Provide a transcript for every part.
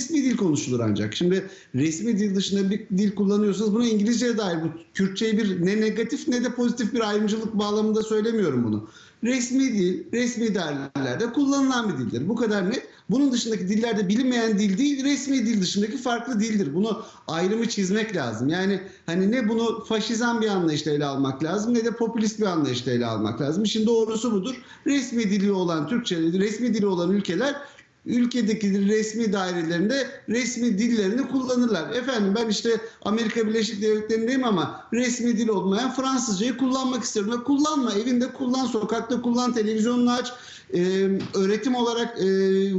resmi dil konuşulur ancak. Şimdi resmi dil dışında bir dil kullanıyorsanız buna İngilizceye dair bu Kürtçeyi bir ne negatif ne de pozitif bir ayrımcılık bağlamında söylemiyorum bunu. Resmi dil, resmi dergilerde kullanılan bir dildir. Bu kadar net. Bunun dışındaki dillerde bilinmeyen dil değil, resmi dil dışındaki farklı dildir. Bunu ayrımı çizmek lazım. Yani hani ne bunu faşizan bir anlayışla ele almak lazım ne de popülist bir anlayışla ele almak lazım. İşin doğrusu budur. Resmi dili olan Türkçe, resmi dili olan ülkeler ülkedeki resmi dairelerinde resmi dillerini kullanırlar. Efendim ben işte Amerika Birleşik Devletleri'ndeyim ama resmi dil olmayan Fransızcayı kullanmak istiyorum. Ve kullanma, evinde kullan, sokakta kullan, televizyonunu aç, e, öğretim olarak e,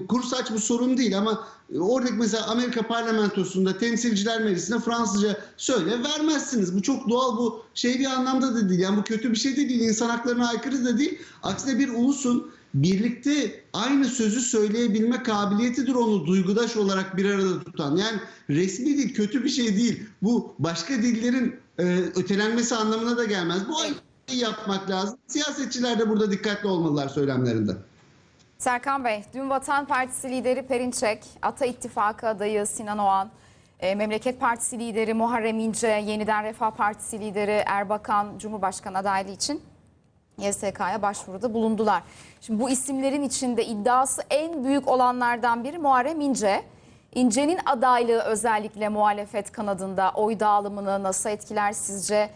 kurs aç bu sorun değil ama oradaki mesela Amerika parlamentosunda temsilciler meclisine Fransızca söyle vermezsiniz. Bu çok doğal bu şey bir anlamda da değil. Yani bu kötü bir şey de değil. insan haklarına aykırı da değil. Aksine bir ulusun birlikte aynı sözü söyleyebilme kabiliyetidir onu duygudaş olarak bir arada tutan. Yani resmi dil kötü bir şey değil. Bu başka dillerin e, ötelenmesi anlamına da gelmez. Bu aynı yapmak lazım. Siyasetçiler de burada dikkatli olmalılar söylemlerinde. Serkan Bey, dün Vatan Partisi lideri Perinçek, Ata İttifakı adayı Sinan Oğan, e, Memleket Partisi lideri Muharrem İnce, Yeniden Refah Partisi lideri Erbakan Cumhurbaşkanı adaylığı için YSK'ya başvuruda bulundular. Şimdi bu isimlerin içinde iddiası en büyük olanlardan biri Muharrem İnce. İnce'nin adaylığı özellikle muhalefet kanadında oy dağılımını nasıl etkiler sizce?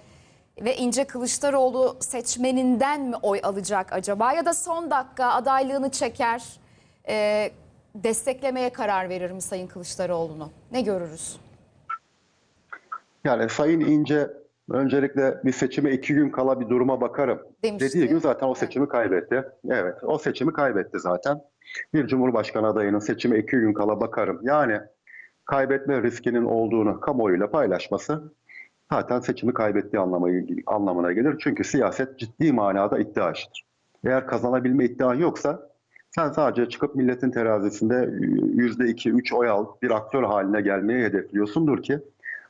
Ve İnce Kılıçdaroğlu seçmeninden mi oy alacak acaba? Ya da son dakika adaylığını çeker, e, desteklemeye karar verir mi Sayın Kılıçdaroğlu'nu? Ne görürüz? Yani Sayın İnce öncelikle bir seçime iki gün kala bir duruma bakarım Demişti. dediği gün zaten o seçimi kaybetti. Evet o seçimi kaybetti zaten. Bir cumhurbaşkanı adayının seçime iki gün kala bakarım. Yani kaybetme riskinin olduğunu kamuoyuyla paylaşması zaten seçimi kaybettiği anlamı- anlamına gelir. Çünkü siyaset ciddi manada iddia işidir. Eğer kazanabilme iddian yoksa sen sadece çıkıp milletin terazisinde yüzde iki, üç oy al bir aktör haline gelmeyi hedefliyorsundur ki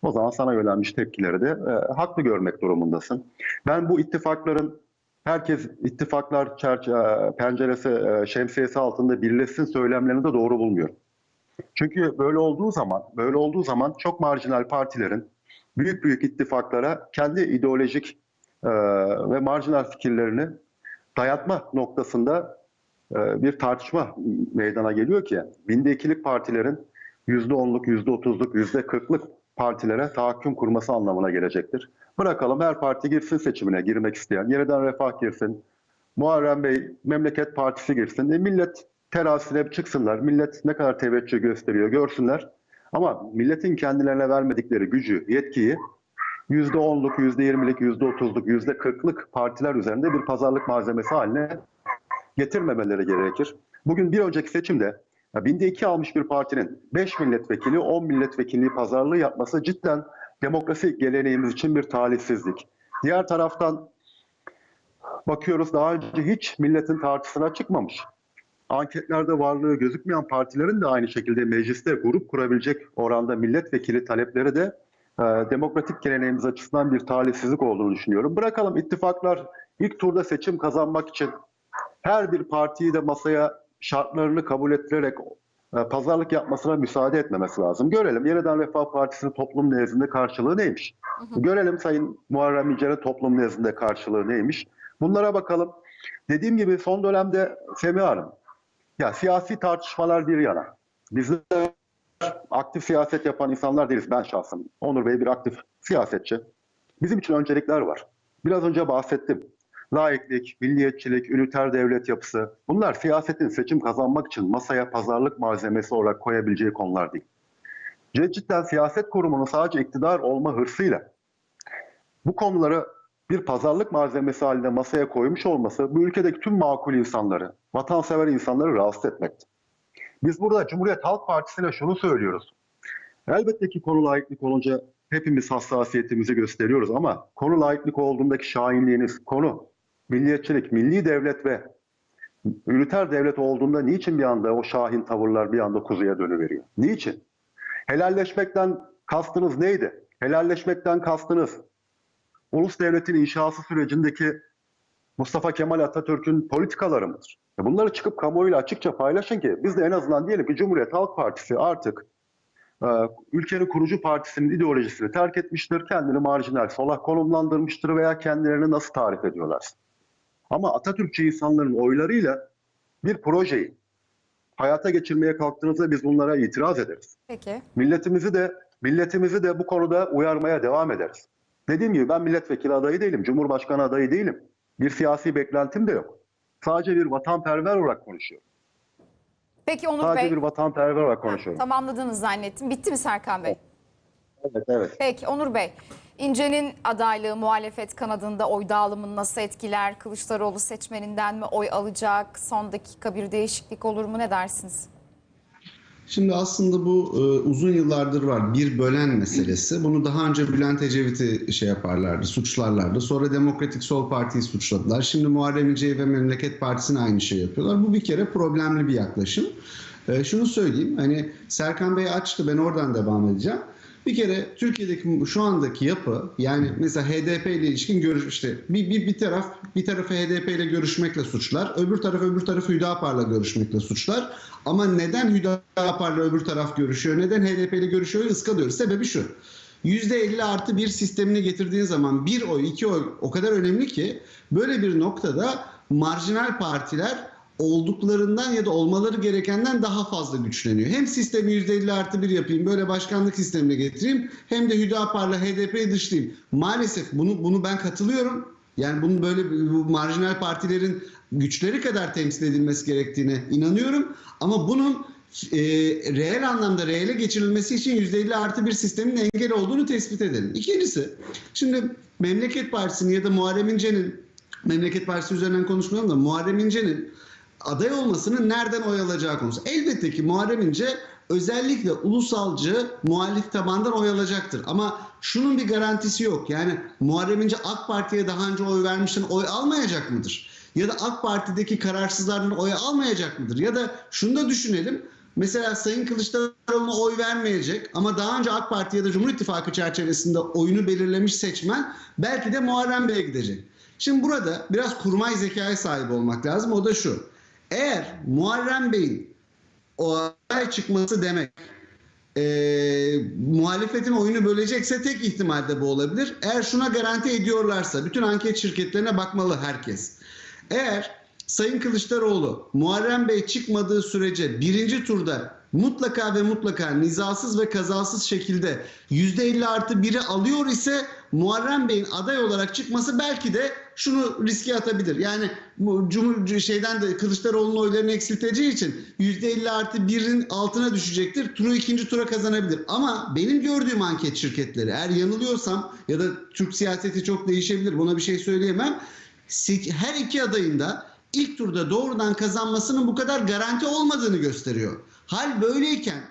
o zaman sana yönelmiş tepkileri de e, haklı görmek durumundasın. Ben bu ittifakların herkes ittifaklar çerçe- penceresi, e, şemsiyesi altında birleşsin söylemlerini de doğru bulmuyorum. Çünkü böyle olduğu zaman, böyle olduğu zaman çok marjinal partilerin büyük büyük ittifaklara kendi ideolojik e, ve marjinal fikirlerini dayatma noktasında e, bir tartışma meydana geliyor ki binde ikilik partilerin %10'luk, %30'luk, %40'lık partilere tahakküm kurması anlamına gelecektir. Bırakalım her parti girsin seçimine girmek isteyen. Yeniden Refah girsin. Muharrem Bey Memleket Partisi girsin. E, millet terazisine çıksınlar. Millet ne kadar teveccüh gösteriyor görsünler. Ama milletin kendilerine vermedikleri gücü, yetkiyi %10'luk, %20'lik, %30'luk, %40'lık partiler üzerinde bir pazarlık malzemesi haline getirmemeleri gerekir. Bugün bir önceki seçimde ya binde iki almış bir partinin 5 milletvekili, 10 milletvekilliği pazarlığı yapması cidden demokrasi geleneğimiz için bir talihsizlik. Diğer taraftan bakıyoruz daha önce hiç milletin tartısına çıkmamış. Anketlerde varlığı gözükmeyen partilerin de aynı şekilde mecliste grup kurabilecek oranda milletvekili talepleri de e, demokratik geleneğimiz açısından bir talihsizlik olduğunu düşünüyorum. Bırakalım ittifaklar ilk turda seçim kazanmak için her bir partiyi de masaya şartlarını kabul ettirerek e, pazarlık yapmasına müsaade etmemesi lazım. Görelim yeniden Refah Partisi'nin toplum nezdinde karşılığı neymiş? Görelim Sayın Muharrem İnce'nin toplum nezdinde karşılığı neymiş? Bunlara bakalım. Dediğim gibi son dönemde Semih Hanım, ya siyasi tartışmalar bir yana. Bizler aktif siyaset yapan insanlar değiliz. Ben şahsım. Onur Bey bir aktif siyasetçi. Bizim için öncelikler var. Biraz önce bahsettim. Laiklik, milliyetçilik, üniter devlet yapısı bunlar siyasetin seçim kazanmak için masaya pazarlık malzemesi olarak koyabileceği konular değil. Cidden siyaset kurumunun sadece iktidar olma hırsıyla bu konuları bir pazarlık malzemesi haline masaya koymuş olması bu ülkedeki tüm makul insanları, vatansever insanları rahatsız etmekte. Biz burada Cumhuriyet Halk Partisi'ne şunu söylüyoruz. Elbette ki konu laiklik olunca hepimiz hassasiyetimizi gösteriyoruz ama konu laiklik olduğundaki şahinliğiniz, konu milliyetçilik, milli devlet ve üniter devlet olduğunda niçin bir anda o şahin tavırlar bir anda kuzuya dönüveriyor? Niçin? Helalleşmekten kastınız neydi? Helalleşmekten kastınız ulus devletin inşası sürecindeki Mustafa Kemal Atatürk'ün politikaları mıdır? E Bunları çıkıp kamuoyuyla açıkça paylaşın ki biz de en azından diyelim ki Cumhuriyet Halk Partisi artık e, ülkenin kurucu partisinin ideolojisini terk etmiştir. Kendini marjinal sola konumlandırmıştır veya kendilerini nasıl tarif ediyorlar. Ama Atatürkçü insanların oylarıyla bir projeyi hayata geçirmeye kalktığınızda biz bunlara itiraz ederiz. Peki. Milletimizi de milletimizi de bu konuda uyarmaya devam ederiz. Dediğim gibi ben milletvekili adayı değilim, cumhurbaşkanı adayı değilim. Bir siyasi beklentim de yok. Sadece bir vatanperver olarak konuşuyorum. Peki Onur Sadece Bey bir vatanperver olarak konuşuyorum. tamamladınız zannettim. Bitti mi Serkan Bey? Evet, evet. Peki Onur Bey, İnce'nin adaylığı muhalefet kanadında oy dağılımını nasıl etkiler? Kılıçdaroğlu seçmeninden mi oy alacak? Son dakika bir değişiklik olur mu? Ne dersiniz? Şimdi aslında bu e, uzun yıllardır var bir bölen meselesi. Bunu daha önce Bülent Ecevit'i şey yaparlardı, suçlarlardı. Sonra Demokratik Sol Parti'yi suçladılar. Şimdi Muharrem İnce'yi ve Memleket Partisi'ne aynı şey yapıyorlar. Bu bir kere problemli bir yaklaşım. E, şunu söyleyeyim, hani Serkan Bey açtı, ben oradan devam edeceğim. Bir kere Türkiye'deki şu andaki yapı yani mesela HDP ile ilişkin görüş işte bir, bir, bir taraf bir tarafı HDP ile görüşmekle suçlar. Öbür taraf öbür tarafı Hüdapar'la görüşmekle suçlar. Ama neden Hüdapar'la öbür taraf görüşüyor? Neden HDP ile görüşüyor? ıskalıyoruz. Sebebi şu. %50 artı bir sistemini getirdiğin zaman bir oy, iki oy o kadar önemli ki böyle bir noktada marjinal partiler olduklarından ya da olmaları gerekenden daha fazla güçleniyor. Hem sistemi %50 artı bir yapayım, böyle başkanlık sistemine getireyim hem de Hüdapar'la HDP'yi dışlayayım. Maalesef bunu bunu ben katılıyorum. Yani bunun böyle bu marjinal partilerin güçleri kadar temsil edilmesi gerektiğine inanıyorum. Ama bunun e, reel anlamda reele geçirilmesi için %50 artı bir sistemin engel olduğunu tespit edelim. İkincisi, şimdi Memleket Partisi'nin ya da Muharrem İnce'nin Memleket Partisi üzerinden konuşmayalım da Muharrem İnce'nin aday olmasının nereden oy alacağı konusu. Elbette ki Muharrem İnce özellikle ulusalcı muhalif tabandan oy alacaktır. Ama şunun bir garantisi yok. Yani Muharrem İnce AK Parti'ye daha önce oy vermişten oy almayacak mıdır? Ya da AK Parti'deki kararsızlardan oy almayacak mıdır? Ya da şunu da düşünelim. Mesela Sayın Kılıçdaroğlu'na oy vermeyecek ama daha önce AK Parti ya da Cumhur İttifakı çerçevesinde oyunu belirlemiş seçmen belki de Muharrem Bey'e gidecek. Şimdi burada biraz kurmay zekaya sahip olmak lazım. O da şu. Eğer Muharrem Bey'in o aday çıkması demek e, muhalefetin oyunu bölecekse tek ihtimalde bu olabilir. Eğer şuna garanti ediyorlarsa bütün anket şirketlerine bakmalı herkes. Eğer Sayın Kılıçdaroğlu Muharrem Bey çıkmadığı sürece birinci turda mutlaka ve mutlaka nizasız ve kazasız şekilde %50 artı 1'i alıyor ise Muharrem Bey'in aday olarak çıkması belki de şunu riske atabilir. Yani Cumhur şeyden de Kılıçdaroğlu'nun oylarını eksilteceği için %50 artı 1'in altına düşecektir. Turu ikinci tura kazanabilir. Ama benim gördüğüm anket şirketleri eğer yanılıyorsam ya da Türk siyaseti çok değişebilir buna bir şey söyleyemem. Her iki adayın da ilk turda doğrudan kazanmasının bu kadar garanti olmadığını gösteriyor. Hal böyleyken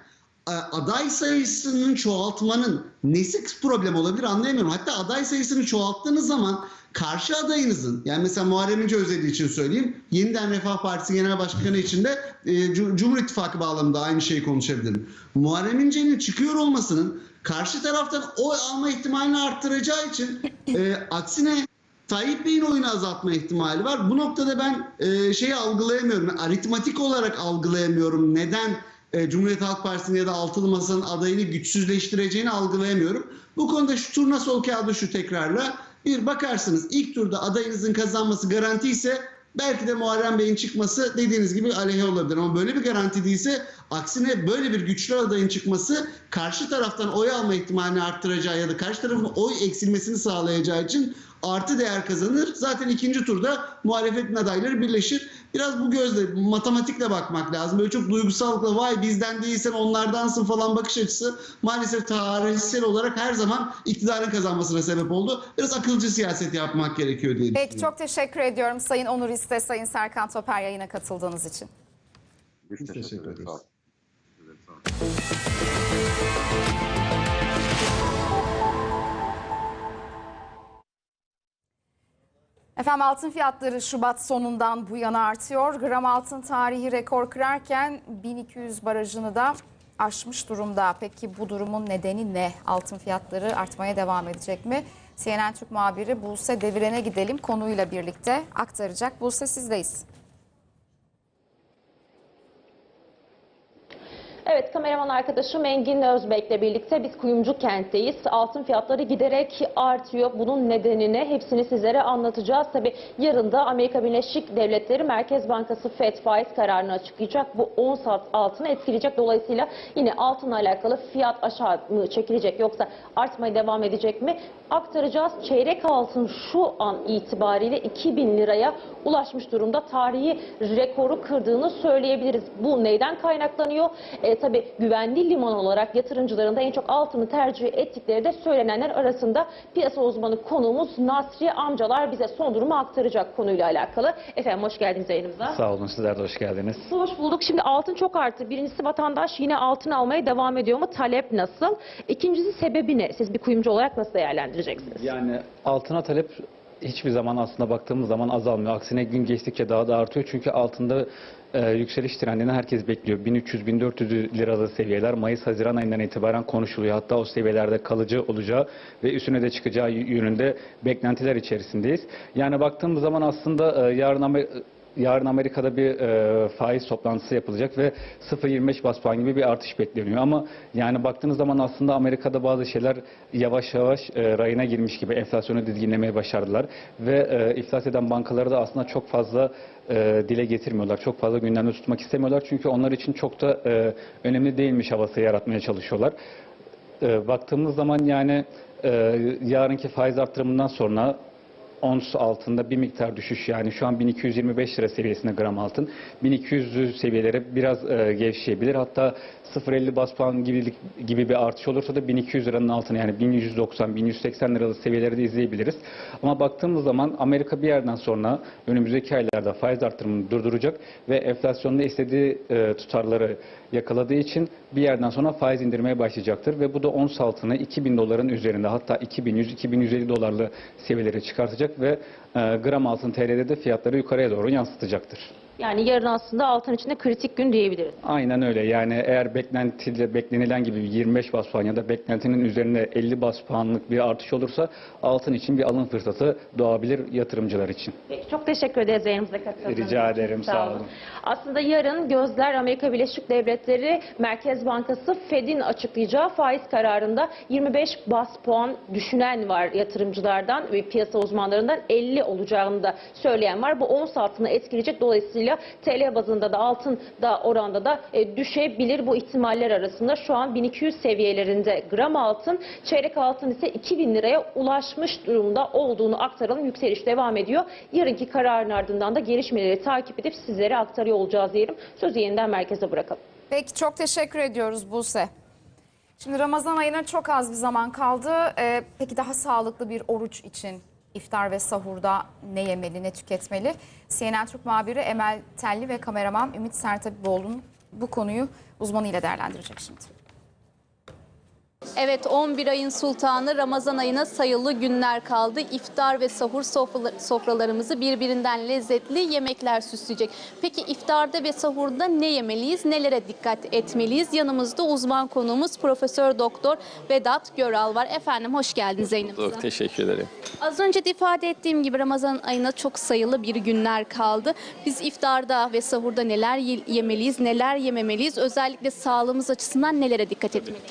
e, aday sayısının çoğaltmanın nesi problem olabilir anlayamıyorum. Hatta aday sayısını çoğalttığınız zaman karşı adayınızın yani mesela Muharrem İnce özelliği için söyleyeyim. Yeniden Refah Partisi Genel Başkanı için de e, Cumhur İttifakı bağlamında aynı şeyi konuşabilirim. Muharrem İnce'nin çıkıyor olmasının karşı taraftan oy alma ihtimalini arttıracağı için e, aksine Tayyip Bey'in oyunu azaltma ihtimali var. Bu noktada ben e, şeyi algılayamıyorum. Aritmatik olarak algılayamıyorum. Neden e, Cumhuriyet Halk Partisi'nin ya da Altılı Masa'nın adayını güçsüzleştireceğini algılayamıyorum. Bu konuda şu turna sol kağıdı şu tekrarla. Bir bakarsınız ilk turda adayınızın kazanması garanti ise belki de Muharrem Bey'in çıkması dediğiniz gibi aleyhe olabilir. Ama böyle bir garanti değilse aksine böyle bir güçlü adayın çıkması karşı taraftan oy alma ihtimalini arttıracağı ya da karşı tarafın oy eksilmesini sağlayacağı için artı değer kazanır. Zaten ikinci turda muhalefetin adayları birleşir. Biraz bu gözle, matematikle bakmak lazım. Böyle çok duygusallıkla vay bizden değilsen onlardansın falan bakış açısı maalesef tarihsel olarak her zaman iktidarın kazanmasına sebep oldu. Biraz akılcı siyaset yapmak gerekiyor diye Peki çok teşekkür ediyorum Sayın Onur İste, Sayın Serkan Toper yayına katıldığınız için. Biz teşekkür, ederiz. ederiz. Sağ olun. Evet, sağ olun. Efendim altın fiyatları Şubat sonundan bu yana artıyor. Gram altın tarihi rekor kırarken 1200 barajını da aşmış durumda. Peki bu durumun nedeni ne? Altın fiyatları artmaya devam edecek mi? CNN Türk muhabiri Buse Deviren'e gidelim konuyla birlikte aktaracak. Buse sizdeyiz. Evet kameraman arkadaşım Engin Özbek'le birlikte biz Kuyumcu kentteyiz. Altın fiyatları giderek artıyor. Bunun nedenini hepsini sizlere anlatacağız. Tabi yarın da Amerika Birleşik Devletleri Merkez Bankası FED faiz kararını açıklayacak. Bu 10 saat altını etkileyecek. Dolayısıyla yine altınla alakalı fiyat aşağı mı çekilecek yoksa artmaya devam edecek mi? Aktaracağız. Çeyrek altın şu an itibariyle 2000 liraya ulaşmış durumda. Tarihi rekoru kırdığını söyleyebiliriz. Bu neyden kaynaklanıyor? E, tabii güvenli liman olarak yatırımcıların da en çok altını tercih ettikleri de söylenenler arasında piyasa uzmanı konuğumuz Nasri Amcalar bize son durumu aktaracak konuyla alakalı. Efendim hoş geldiniz yayınımıza. Sağ olun sizler de hoş geldiniz. Hoş bulduk. Şimdi altın çok arttı. Birincisi vatandaş yine altın almaya devam ediyor mu? Talep nasıl? İkincisi sebebi ne? Siz bir kuyumcu olarak nasıl değerlendireceksiniz? Yani altına talep hiçbir zaman aslında baktığımız zaman azalmıyor. Aksine gün geçtikçe daha da artıyor. Çünkü altında e, yükseliş trendini herkes bekliyor. 1300-1400 liralı seviyeler Mayıs-Haziran ayından itibaren konuşuluyor. Hatta o seviyelerde kalıcı olacağı ve üstüne de çıkacağı yönünde beklentiler içerisindeyiz. Yani baktığımız zaman aslında e, yarın Amer- Yarın Amerika'da bir e, faiz toplantısı yapılacak ve 0.25 bas puan gibi bir artış bekleniyor. Ama yani baktığınız zaman aslında Amerika'da bazı şeyler yavaş yavaş e, rayına girmiş gibi enflasyonu dizginlemeye başardılar. Ve e, iflas eden bankaları da aslında çok fazla e, dile getirmiyorlar. Çok fazla gündemde tutmak istemiyorlar. Çünkü onlar için çok da e, önemli değilmiş havası yaratmaya çalışıyorlar. E, baktığımız zaman yani e, yarınki faiz arttırımından sonra ons altında bir miktar düşüş yani şu an 1225 lira seviyesinde gram altın 1200 seviyelere biraz e, gevşeyebilir hatta 0.50 bas puan gibi, gibi bir artış olursa da 1200 liranın altına yani 1190-1180 liralık seviyeleri de izleyebiliriz. Ama baktığımız zaman Amerika bir yerden sonra önümüzdeki aylarda faiz artırımını durduracak ve enflasyonda istediği e, tutarları yakaladığı için bir yerden sonra faiz indirmeye başlayacaktır ve bu da ons altını 2000 doların üzerinde hatta 2100-2150 dolarlı seviyelere çıkartacak ve e, gram altın TL'de de fiyatları yukarıya doğru yansıtacaktır. Yani yarın aslında altın içinde kritik gün diyebiliriz. Aynen öyle. Yani eğer beklentide beklenilen gibi 25 bas puan ya da beklentinin üzerinde 50 bas puanlık bir artış olursa altın için bir alım fırsatı doğabilir yatırımcılar için. Peki, çok teşekkür ederiz yayınımıza katıldığınız Rica için. ederim, sağ olun. Aslında yarın gözler Amerika Birleşik Devletleri Merkez Bankası Fed'in açıklayacağı faiz kararında 25 bas puan düşünen var yatırımcılardan ve piyasa uzmanlarından 50 olacağını da söyleyen var. Bu 10 saatini etkileyecek. Dolayısıyla TL bazında da altın da oranda da e, düşebilir bu ihtimaller arasında. Şu an 1200 seviyelerinde gram altın, çeyrek altın ise 2000 liraya ulaşmış durumda olduğunu aktaralım. Yükseliş devam ediyor. Yarınki kararın ardından da gelişmeleri takip edip sizlere aktarıyor olacağız diyelim. Sözü yeniden merkeze bırakalım. Peki çok teşekkür ediyoruz Buse. Şimdi Ramazan ayına çok az bir zaman kaldı. Ee, peki daha sağlıklı bir oruç için iftar ve sahurda ne yemeli, ne tüketmeli? CNN Türk muhabiri Emel Telli ve kameraman Ümit Sertaboğlu'nun bu konuyu uzmanıyla değerlendirecek şimdi. Evet 11 ayın sultanı Ramazan ayına sayılı günler kaldı. İftar ve sahur sofralar- sofralarımızı birbirinden lezzetli yemekler süsleyecek. Peki iftarda ve sahurda ne yemeliyiz? Nelere dikkat etmeliyiz? Yanımızda uzman konuğumuz Profesör Doktor Vedat Göral var. Efendim hoş geldiniz yayınımıza. Çok teşekkür ederim. Az önce de ifade ettiğim gibi Ramazan ayına çok sayılı bir günler kaldı. Biz iftarda ve sahurda neler ye- yemeliyiz, neler yememeliyiz? Özellikle sağlığımız açısından nelere dikkat etmeliyiz?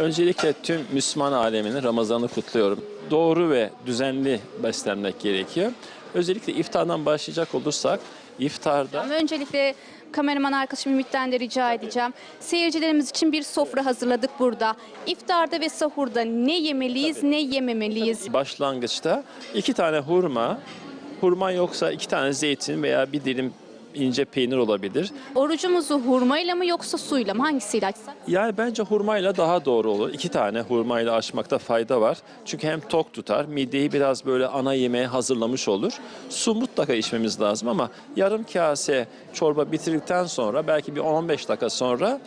Öncelikle tüm Müslüman aleminin Ramazan'ı kutluyorum. Doğru ve düzenli beslenmek gerekiyor. Özellikle iftardan başlayacak olursak iftarda Ama öncelikle kameraman arkadaşım Ümit'ten de rica edeceğim. Seyircilerimiz için bir sofra hazırladık burada. İftarda ve sahurda ne yemeliyiz, ne yememeliyiz? başlangıçta iki tane hurma, hurma yoksa iki tane zeytin veya bir dilim ince peynir olabilir. Orucumuzu hurmayla mı yoksa suyla mı? Hangisiyle açsak? Yani bence hurmayla daha doğru olur. İki tane hurmayla açmakta fayda var. Çünkü hem tok tutar, mideyi biraz böyle ana yemeğe hazırlamış olur. Su mutlaka içmemiz lazım ama yarım kase çorba bitirdikten sonra belki bir 10-15 dakika sonra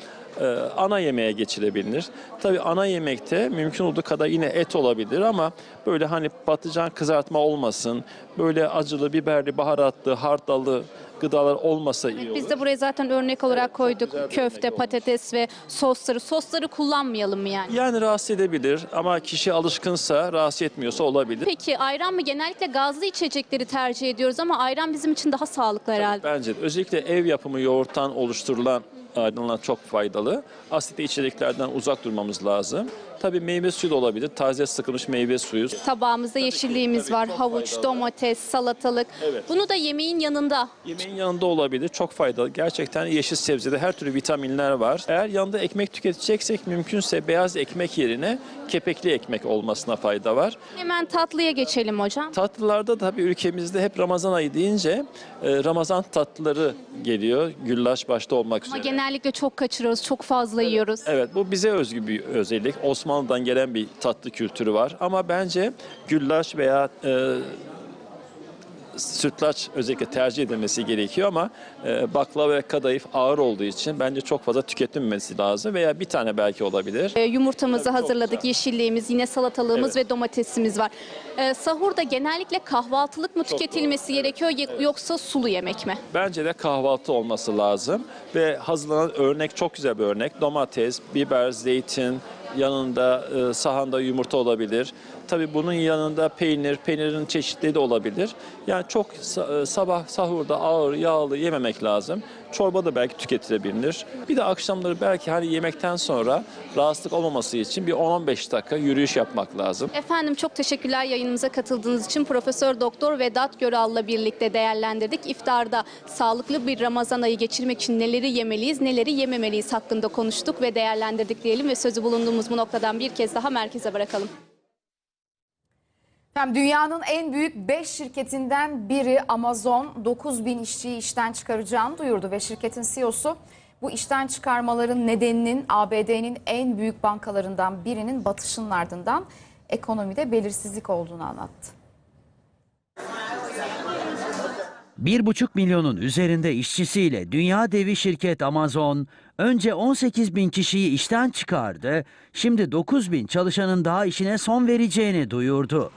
ana yemeğe geçilebilir. Tabii ana yemekte mümkün olduğu kadar yine et olabilir ama böyle hani patlıcan kızartma olmasın, böyle acılı, biberli, baharatlı, hardallı gıdalar olmasa iyi olur. Biz de buraya zaten örnek olarak koyduk. güzel bir Köfte, örnek patates ve sosları. Sosları kullanmayalım mı yani? Yani rahatsız edebilir ama kişi alışkınsa, rahatsız etmiyorsa olabilir. Peki ayran mı? Genellikle gazlı içecekleri tercih ediyoruz ama ayran bizim için daha sağlıklı herhalde. Bence de. özellikle ev yapımı yoğurttan oluşturulan aydınlat çok faydalı. Asitli içeriklerden uzak durmamız lazım. Tabii meyve suyu da olabilir. Taze sıkılmış meyve suyu. Tabağımızda yeşilliğimiz tabii var. çok Havuç, faydalı. domates, salatalık. Evet. Bunu da yemeğin yanında Yemeğin yanında olabilir. Çok faydalı. Gerçekten yeşil sebzede her türlü vitaminler var. Eğer yanında ekmek tüketeceksek mümkünse beyaz ekmek yerine kepekli ekmek olmasına fayda var. Hemen tatlıya geçelim hocam. Tatlılarda tabii ülkemizde hep Ramazan ayı deyince e, Ramazan tatlıları geliyor. Güllaç başta olmak Ama üzere. genellikle çok kaçırıyoruz, çok fazla yiyoruz. Evet bu bize özgü bir özellik. Osmanlı'dan gelen bir tatlı kültürü var. Ama bence güllaç veya e, sütlaç özellikle tercih edilmesi gerekiyor ama e, baklava ve kadayıf ağır olduğu için bence çok fazla tüketilmemesi lazım veya bir tane belki olabilir. Ee, yumurtamızı Tabii, çok hazırladık, yeşilliğimiz, yine salatalığımız ve domatesimiz var. Ee, sahurda genellikle kahvaltılık mı tüketilmesi gerekiyor ye- yoksa sulu yemek mi? Bence de kahvaltı olması lazım ve hazırlanan örnek çok güzel bir örnek. Domates, biber, zeytin, yanında e, sahanda yumurta olabilir. Tabii bunun yanında peynir, peynirin çeşitleri de olabilir. Yani çok e, sabah sahurda ağır, yağlı yememek lazım. Çorba da belki tüketilebilir. Bir de akşamları belki hani yemekten sonra rahatsızlık olmaması için bir 10-15 dakika yürüyüş yapmak lazım. Efendim çok teşekkürler yayınımıza katıldığınız için. Profesör Doktor Vedat Göral'la birlikte değerlendirdik. İftarda sağlıklı bir Ramazan ayı geçirmek için neleri yemeliyiz, neleri yememeliyiz hakkında konuştuk ve değerlendirdik diyelim ve sözü bulunduğumuz bu noktadan bir kez daha merkeze bırakalım. Efendim, dünyanın en büyük 5 şirketinden biri Amazon 9 bin işçiyi işten çıkaracağını duyurdu ve şirketin CEO'su bu işten çıkarmaların nedeninin ABD'nin en büyük bankalarından birinin batışının ardından ekonomide belirsizlik olduğunu anlattı. 1,5 milyonun üzerinde işçisiyle dünya devi şirket Amazon önce 18 bin kişiyi işten çıkardı, şimdi 9 bin çalışanın daha işine son vereceğini duyurdu.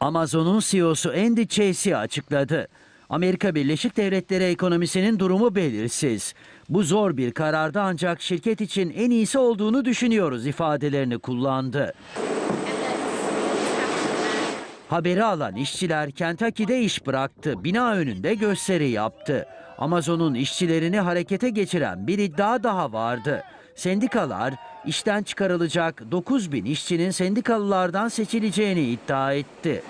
Amazon'un CEO'su Andy Jassy açıkladı. Amerika Birleşik Devletleri ekonomisinin durumu belirsiz. Bu zor bir kararda ancak şirket için en iyisi olduğunu düşünüyoruz ifadelerini kullandı. Haberi alan işçiler Kentucky'de iş bıraktı. Bina önünde gösteri yaptı. Amazon'un işçilerini harekete geçiren bir iddia daha vardı. Sendikalar işten çıkarılacak 9 bin işçinin sendikalılardan seçileceğini iddia etti.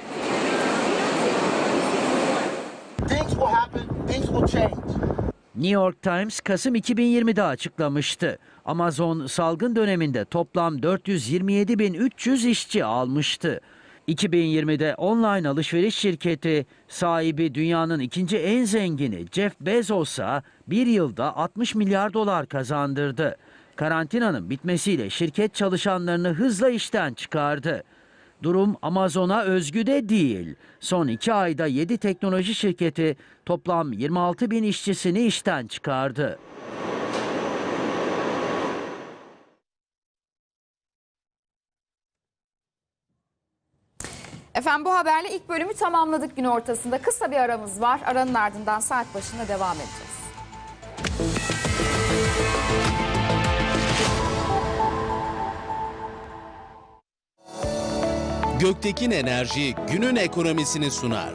New York Times Kasım 2020'de açıklamıştı. Amazon salgın döneminde toplam 427.300 işçi almıştı. 2020'de online alışveriş şirketi sahibi dünyanın ikinci en zengini Jeff Bezos'a bir yılda 60 milyar dolar kazandırdı. Karantinanın bitmesiyle şirket çalışanlarını hızla işten çıkardı. Durum Amazon'a özgü de değil. Son iki ayda 7 teknoloji şirketi toplam 26 bin işçisini işten çıkardı. Efendim bu haberle ilk bölümü tamamladık gün ortasında. Kısa bir aramız var. Aranın ardından saat başında devam edeceğiz. Göktekin Enerji günün ekonomisini sunar.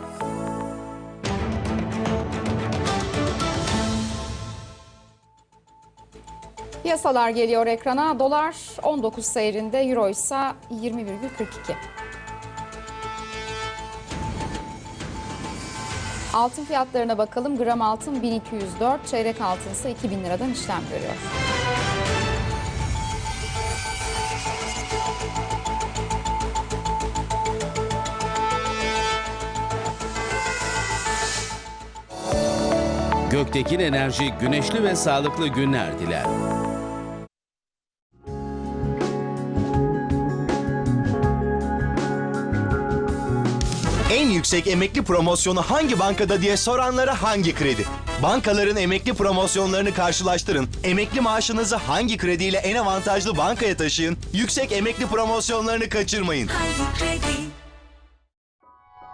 Piyasalar geliyor ekrana. Dolar 19 seyrinde, Euro ise 20,42. Altın fiyatlarına bakalım. Gram altın 1204, çeyrek altın ise 2000 liradan işlem görüyor. Göktekin Enerji güneşli ve sağlıklı günler diler. En yüksek emekli promosyonu hangi bankada diye soranlara hangi kredi? Bankaların emekli promosyonlarını karşılaştırın. Emekli maaşınızı hangi krediyle en avantajlı bankaya taşıyın. Yüksek emekli promosyonlarını kaçırmayın.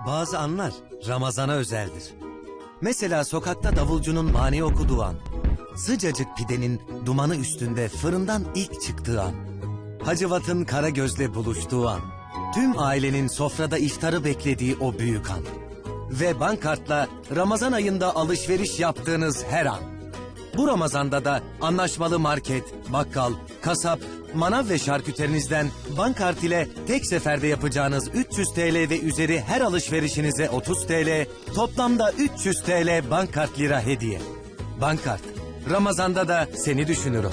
Bazı anlar Ramazan'a özeldir. Mesela sokakta davulcunun mani okuduğu an. Sıcacık pidenin dumanı üstünde fırından ilk çıktığı an. Hacivat'ın kara gözle buluştuğu an. Tüm ailenin sofrada iftarı beklediği o büyük an. ve bankartla Ramazan ayında alışveriş yaptığınız her an. Bu Ramazan'da da anlaşmalı market, bakkal, kasap, manav ve şarküterinizden bankart ile tek seferde yapacağınız 300 TL ve üzeri her alışverişinize 30 TL, toplamda 300 TL bankart lira hediye. Bankart, Ramazan'da da seni düşünürüm.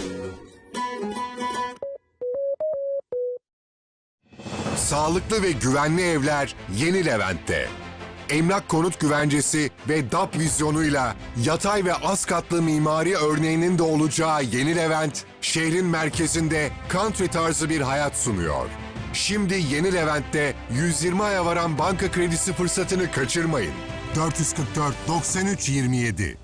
Sağlıklı ve güvenli evler Yeni Levent'te. Emlak konut güvencesi ve DAP vizyonuyla yatay ve az katlı mimari örneğinin de olacağı Yeni Levent, şehrin merkezinde country tarzı bir hayat sunuyor. Şimdi Yeni Levent'te 120 aya varan banka kredisi fırsatını kaçırmayın. 444 93 27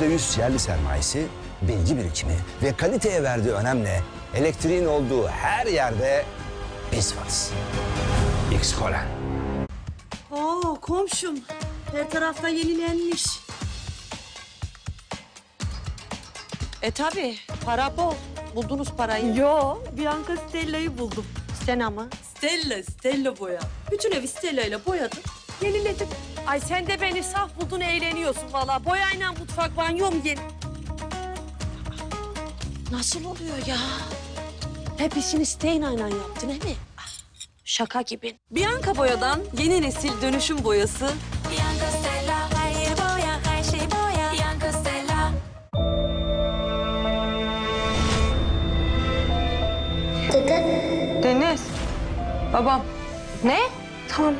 %100 yerli sermayesi, bilgi birikimi ve kaliteye verdiği önemle elektriğin olduğu her yerde biz varız. X-Kolen. Oo komşum. Her tarafta yenilenmiş. E tabi para bol. Buldunuz parayı. Yo Bianca Stella'yı buldum. Sen ama? Stella, Stella boya. Bütün evi Stella ile boyadım. Yeniledim. Ay sen de beni saf buldun eğleniyorsun valla. Boyayla mutfak banyo mu yeni? Nasıl oluyor ya? Hep işini Steina'yla yaptın değil mi? Şaka gibi. Bianca Boya'dan yeni nesil dönüşüm boyası. Bianca Stella, her yeri boya, her şey boya. Bianca Stella. Dede. Deniz. Babam. Ne? Tamam.